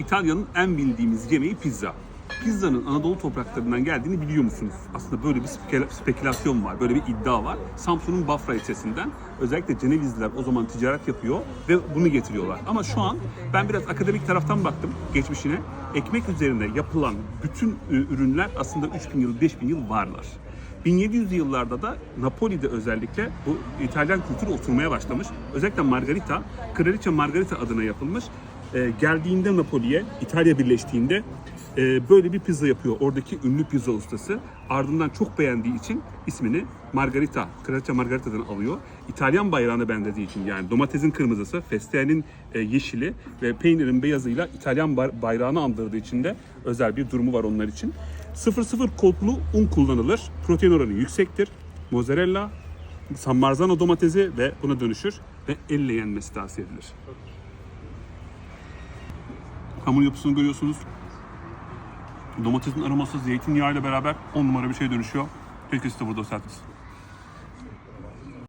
İtalya'nın en bildiğimiz yemeği pizza. Pizzanın Anadolu topraklarından geldiğini biliyor musunuz? Aslında böyle bir speküla- spekülasyon var, böyle bir iddia var. Samsun'un Bafra ilçesinden özellikle Cenevizliler o zaman ticaret yapıyor ve bunu getiriyorlar. Ama şu an ben biraz akademik taraftan baktım geçmişine. Ekmek üzerinde yapılan bütün ürünler aslında 3000 yıl, 5000 yıl varlar. 1700'lü yıllarda da Napoli'de özellikle bu İtalyan kültürü oturmaya başlamış. Özellikle Margarita, Kraliçe Margarita adına yapılmış. Ee, geldiğinde Napoli'ye, İtalya birleştiğinde e, böyle bir pizza yapıyor. Oradaki ünlü pizza ustası. Ardından çok beğendiği için ismini Margarita, Kraliçe Margarita'dan alıyor. İtalyan bayrağına benzediği için yani domatesin kırmızısı, fesleğenin e, yeşili ve peynirin beyazıyla İtalyan ba- bayrağını andırdığı için de özel bir durumu var onlar için. 0-0 kodlu un kullanılır. Protein oranı yüksektir. Mozzarella, San Marzano domatesi ve buna dönüşür ve elle yenmesi tavsiye edilir. Hamur yapısını görüyorsunuz. Domatesin aroması zeytinyağıyla beraber 10 numara bir şey dönüşüyor. Keşke siz de burada olsaydınız.